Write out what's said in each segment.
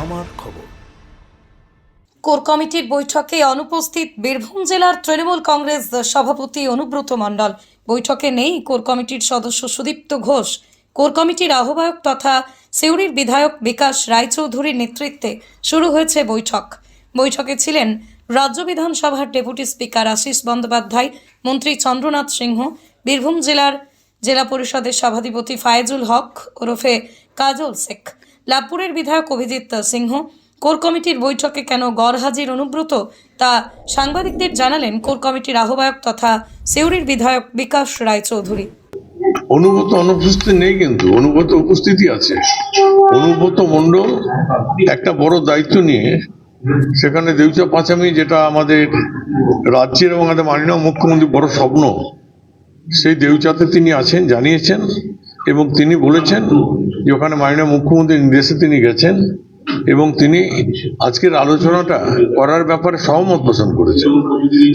আমার খবর। কোর কমিটির বৈঠকে অনুপস্থিত বীরভূম জেলার তৃণমূল কংগ্রেস সভাপতি অনুব্রত মণ্ডল। বৈঠকে নেই কোর কমিটির সদস্য সুদীপ্ত ঘোষ। কোর কমিটির আহ্বায়ক তথা সিউড়ির বিধায়ক বিকাশ রায়চৌধুরীর নেতৃত্বে শুরু হয়েছে বৈঠক। বৈঠকে ছিলেন রাজ্য বিধানসভার ডেপুটি স্পিকার আশিস বন্দ্যোপাধ্যায়, মন্ত্রী চন্দ্রনাথ সিংহ, বীরভূম জেলার জেলা পরিষদের সভাধিপতি ফায়েজুল হক ওরফে কাজল শেখ। লাভপুরের বিধায়ক অভিজিৎ সিংহ। কোর কমিটির বৈঠকে কেন গড়হাজির অনুব্রত তা সাংবাদিকদের জানালেন কোর কমিটির আহ্বায়ক তথা সেউরির বিধায়ক বিকাশ রায়চৌধুরী। অনুগত অনুপস্থিত নেই কিন্তু অনুগত উপস্থিতি আছে। অনুগত মণ্ডল একটা বড় দায়িত্ব নিয়ে সেখানে দেউচা পাঁচামি যেটা আমাদের রাজ্যের এবং আমাদের মাননীয় মুখ্যমন্ত্রী বড় স্বপ্ন, সেই দেউচাতে তিনি আছেন, জানিয়েছেন। এবং তিনি বলেছেন যে ওখানে মাননীয় মুখ্যমন্ত্রীর নির্দেশে তিনি গেছেন এবং তিনি আজকের আলোচনাটা করার ব্যাপারে সহমত পোষণ করেছেন।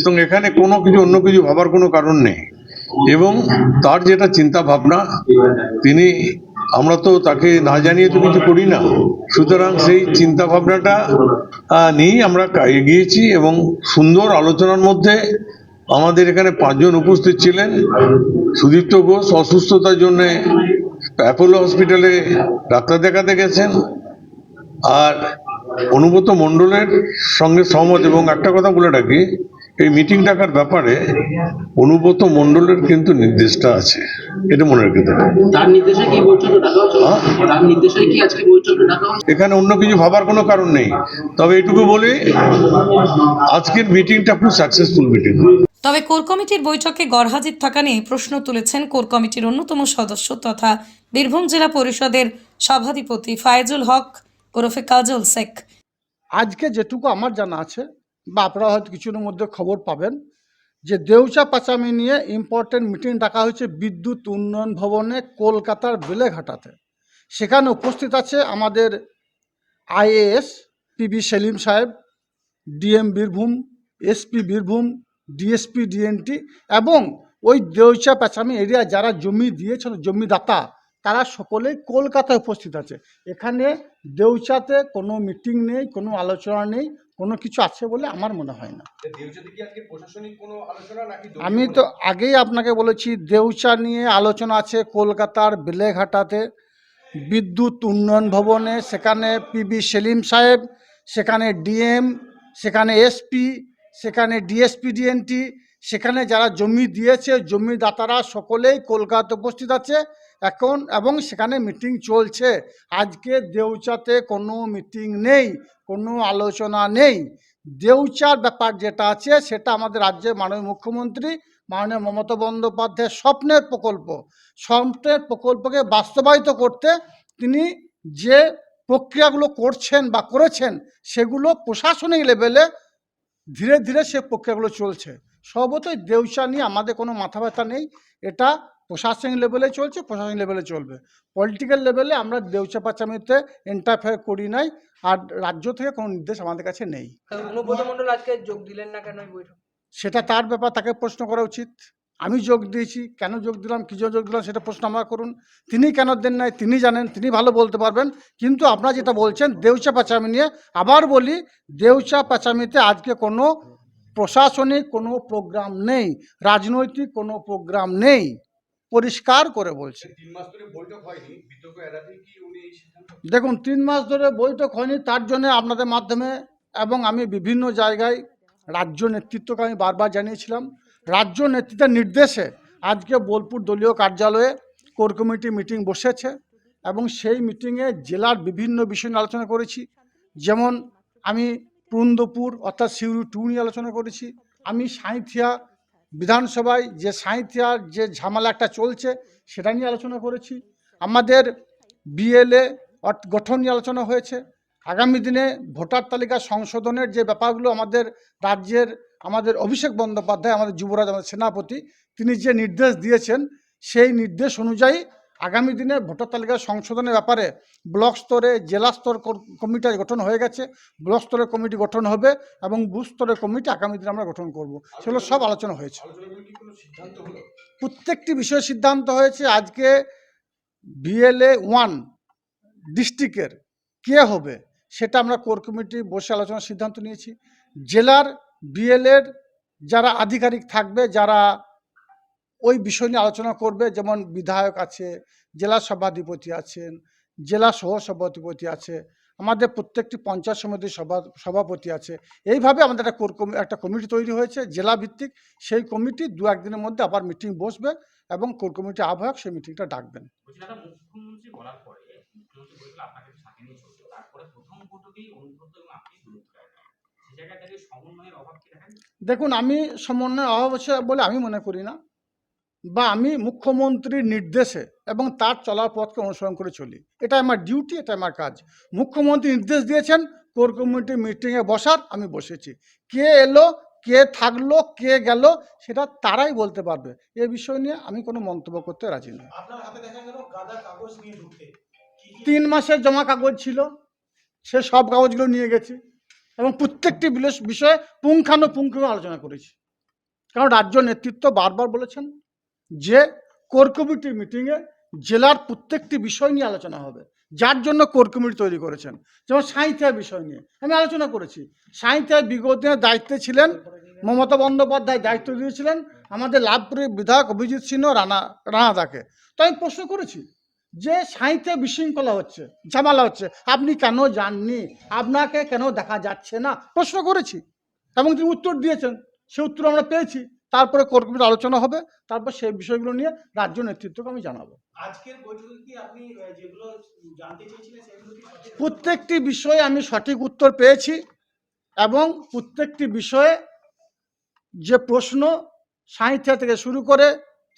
এবং এখানে কোনো কিছু, অন্য কিছু ভাবার কোনো কারণ নেই। এবং তার যেটা চিন্তা ভাবনা, তিনি, আমরা তো তাকে না জানিয়ে তো কিছু করি না। সুতরাং সেই চিন্তা ভাবনাটা নিয়েই আমরা এগিয়েছি এবং সুন্দর আলোচনার মধ্যে আমাদের এখানে পাঁচজন উপস্থিত ছিলেন। সুদীপ্ত ঘোষ অসুস্থতার জন্য অ্যাপোলো হসপিটালে ডাক্তার দেখাতে গেছেন আর অনুগত মণ্ডলের সঙ্গে সহমত এবং একটা কথা বলে রাখি এই মিটিং ডাকার ব্যাপারে অনুগত মণ্ডলের কিন্তু নির্দেশটা আছে এটা মনে রেখে দেবে তার নির্দেশে কি বৈঠকটা ডাকা হচ্ছে? হ্যাঁ? তার নির্দেশে কি আজকে বৈঠকটা ডাকা হচ্ছে? এখানে অন্য কিছু ভাবার কোনো কারণ নেই তবে এটুকু বলি আজকের মিটিংটা খুব সাকসেসফুল মিটিং। তবে কোর কমিটির বৈঠকে গড়হাজির থাকা নিয়ে প্রশ্ন তুলেছেন কোর কমিটির অন্যতম সদস্য তথা বীরভূম জেলা পরিষদের সভাধিপতি ফায়েজুল হক, ওরফে কাজল শেখ। আজকে যেটুকু আমার জানা আছে বা আপনারা হয়তো কিছুর মধ্যে খবর পাবেন যে দেউচা পাচামি নিয়ে ইম্পর্টেন্ট মিটিং ডাকা হয়েছে বিদ্যুৎ উন্নয়ন ভবনে কলকাতার বেলেঘাটাতে। সেখানে উপস্থিত আছে আমাদের আইএএস পিবি সেলিম সাহেব DM Birbhum SP Birbhum DSP DNT এবং ওই দেউচা পাচামি এরিয়া যারা জমি দিয়েছিল জমিদাতা তারা সকলেই কলকাতায় উপস্থিত আছে। এখানে দেউচাতে কোনো মিটিং নেই কোনো আলোচনা নেই কোনো কিছু আছে বলে আমার মনে হয় না। আমি তো আগেই আপনাকে বলেছি দেউচা নিয়ে আলোচনা আছে কলকাতার বেলেঘাটাতে। বিদ্যুৎ উন্নয়ন ভবনে সেখানে পিবি সেলিম সাহেব সেখানে ডিএম সেখানে এসপি সেখানে ডিএসপি ডিএনটি সেখানে যারা জমি দিয়েছে, জমিদাতারা সকলেই কলকাতা উপস্থিত আছে এখন এবং সেখানে মিটিং চলছে। আজকে দেউচাতে কোনো মিটিং নেই, কোনো আলোচনা নেই। দেউচার ব্যাপার যেটা আছে সেটা আমাদের রাজ্যের মাননীয় মুখ্যমন্ত্রী, মাননীয় মমতা বন্দ্যোপাধ্যায়ের স্বপ্নের প্রকল্প। স্বপ্নের প্রকল্পকে বাস্তবায়িত করতে তিনি যে প্রক্রিয়াগুলো করছেন বা করেছেন সেগুলো প্রশাসনিক লেভেলে ধীরে ধীরে সে প্রক্রিয়াগুলো চলছে। সর্বতই দেউসা নিয়ে আমাদের কোনো মাথা ব্যথা নেই। এটা প্রশাসনিক লেভেলে চলছে প্রশাসনিক লেভেলে চলবে। পলিটিক্যাল লেভেলে আমরা দেউসা পাচামিতে ইন্টারফেয়ার করি নাই আর রাজ্য থেকে কোনো নির্দেশ আমাদের কাছে নেই। আজকে যোগ দিলেন না কেন সেটা তার ব্যাপার তাকে প্রশ্ন করা উচিত। আমি যোগ দিয়েছি কেন যোগ দিলাম কী যোগ দিলাম সেটা প্রশ্ন আমরা করুন। তিনি কেন দেন নাই তিনি জানেন তিনি ভালো বলতে পারবেন। কিন্তু আপনারা যেটা বলছেন দেউচা পাচামি নিয়ে আবার বলি দেউচা পাচামিতে আজকে কোনো প্রশাসনিক কোনো প্রোগ্রাম নেই রাজনৈতিক কোনো প্রোগ্রাম নেই পরিষ্কার করে বলছি। দেখুন তিন মাস ধরে বৈঠক হয়নি তার জন্য আপনাদের মাধ্যমে এবং আমি বিভিন্ন জায়গায় রাজ্য নেতৃত্বকে আমি বারবার জানিয়েছিলাম রাজ্য নেতৃত্বের নির্দেশে আজকে বোলপুর দলীয় কার্যালয়ে কোর কমিটি মিটিং বসেছে এবং সেই মিটিংয়ে জেলার বিভিন্ন বিষয় নিয়ে আলোচনা করেছি। যেমন আমি পুরন্দপুর অর্থাৎ সিউড়ি টু নিয়ে আলোচনা করেছি। আমি সাঁইথিয়া বিধানসভায় যে সাঁইথিয়ার যে ঝামেলা একটা চলছে সেটা নিয়ে আলোচনা করেছি। আমাদের বিএলএ গঠন নিয়ে আলোচনা হয়েছে। আগামী দিনে ভোটার তালিকা সংশোধনের যে ব্যাপারগুলো আমাদের রাজ্যের আমাদের অভিষেক বন্দ্যোপাধ্যায়, আমাদের যুবরাজ, আমাদের সেনাপতি, তিনি যে নির্দেশ দিয়েছেন, সেই নির্দেশ অনুযায়ী আগামী দিনে ভোটার তালিকা সংশোধনের ব্যাপারে ব্লক স্তরে, জেলা স্তর কমিটি গঠন হয়ে গেছে। ব্লক স্তরের কমিটি গঠন হবে এবং বুথ স্তরের কমিটি আগামী দিনে আমরা গঠন করব। সেগুলো সব আলোচনা হয়েছে। প্রত্যেকটি বিষয়ে সিদ্ধান্ত হয়েছে আজকে বিএলএ ওয়ান ডিস্ট্রিক্টের কে হবে, সেটা আমরা কোর কমিটি বসে আলোচনার সিদ্ধান্ত নিয়েছি। জেলার বিএলএর যারা আধিকারিক থাকবে, যারা ওই বিষয় নিয়ে আলোচনা করবে, যেমন বিধায়ক আছে, জেলা সভাধিপতি আছেন, জেলা সহ সভাধিপতি আছে, আমাদের প্রত্যেকটি পঞ্চায়েত সমিতির সভা, সভাপতি আছে। এইভাবে আমাদের একটা কোর একটা কমিটি তৈরি হয়েছে, জেলা ভিত্তিক। সেই কমিটি দু একদিনের মধ্যে আবার মিটিং বসবে এবং কোর কমিটি আহ্বায়ক সেই মিটিংটা ডাকবেন। মুখ্যমন্ত্রী বলার পরে দেখেন? দেখুন আমি সমন্বয় অভাব আছে বলে আমি মনে করি না বা আমি মুখ্যমন্ত্রীর নির্দেশে এবং তার চলার পথকে অনুসরণ করে চলি। এটা আমার ডিউটি এটা আমার কাজ। মুখ্যমন্ত্রী নির্দেশ দিয়েছেন কোর কমিটি মিটিংয়ে বসার আমি বসেছি। কে এলো কে থাকল কে গেল সেটা তারাই বলতে পারবে। এ বিষয় নিয়ে আমি কোনো মন্তব্য করতে রাজি নই। তিন মাসের জমা কাগজ ছিল সে সব কাগজগুলো নিয়ে গেছি। এবং প্রত্যেকটি বিষয়ে পুঙ্খানুপুঙ্খ আলোচনা করেছি। কারণ রাজ্য নেতৃত্ব বারবার বলেছেন যে কোর কমিটির মিটিংয়ে জেলার প্রত্যেকটি বিষয় নিয়ে আলোচনা হবে। যার জন্য কোর কমিটি তৈরি করেছেন। যেমন সাঁইথিয়া বিষয় নিয়ে আমি আলোচনা করেছি। সাঁইথিয়া বিগত দায়িত্বে ছিলেন মমতা বন্দ্যোপাধ্যায়, দায়িত্ব দিয়েছিলেন আমাদের লাভপুরের বিধায়ক অভিজিৎ সিংহ রানা রানাদাকে। তো আমি প্রশ্ন করেছি যে সাঁইতে বিশৃঙ্খলা হচ্ছে ঝামেলা হচ্ছে আপনি কেন যাননি? আপনাকে কেন দেখা যাচ্ছে না? প্রশ্ন করেছি এবং তিনি উত্তর দিয়েছেন। সে উত্তর আমরা পেয়েছি। তারপরে কর্মীর আলোচনা হবে। তারপর সেই বিষয়গুলো নিয়ে রাজ্য নেতৃত্বকে আমি জানাব। আজকের বৈঠকে কি আপনি যেগুলো জানতে চেয়েছিলেন সেগুলো কি সঠিক? প্রত্যেকটি বিষয়ে আমি সঠিক উত্তর পেয়েছি এবং প্রত্যেকটি বিষয়ে যে প্রশ্ন সাঁইথিয়া থেকে শুরু করে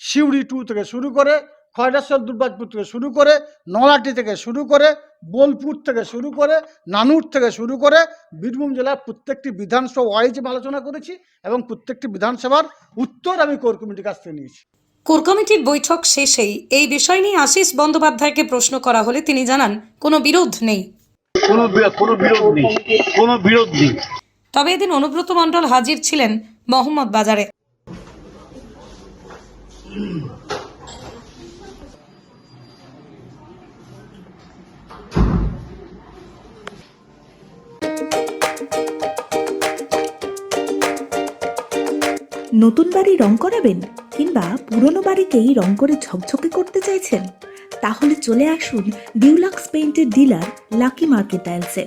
সিউড়ি টু থেকে শুরু করে খয়রাশ্বর দুর্গাপুর থেকে শুরু করে নলাটি থেকে শুরু করে বোলপুর থেকে শুরু করে নানুর থেকে শুরু করে বীরভূম জেলার প্রত্যেকটি বিধানসভা ওয়াইজ আলোচনা করেছি এবং প্রত্যেকটি বিধানসভার উত্তর আমি কোর কমিটির কাছ থেকে নিয়েছি। কোর কমিটির বৈঠক শেষেই এই বিষয় নিয়ে আশিস বন্দ্যোপাধ্যায়কে প্রশ্ন করা হলে তিনি জানান কোনো বিরোধ নেই। কোনো কোনো বিরোধ নেই। কোনো বিরোধ নেই। তবে এদিন অনুব্রত মণ্ডল হাজির ছিলেন মোহাম্মদ বাজারে। নতুন বাড়ি রং করাবেন কিংবা পুরনো বাড়িকেই রং করে ঝকঝকে করতে চাইছেন? তাহলে চলে আসুন ডিউলাক্স পেইন্টের ডিলার লাকি মার্কেট টাইলসে।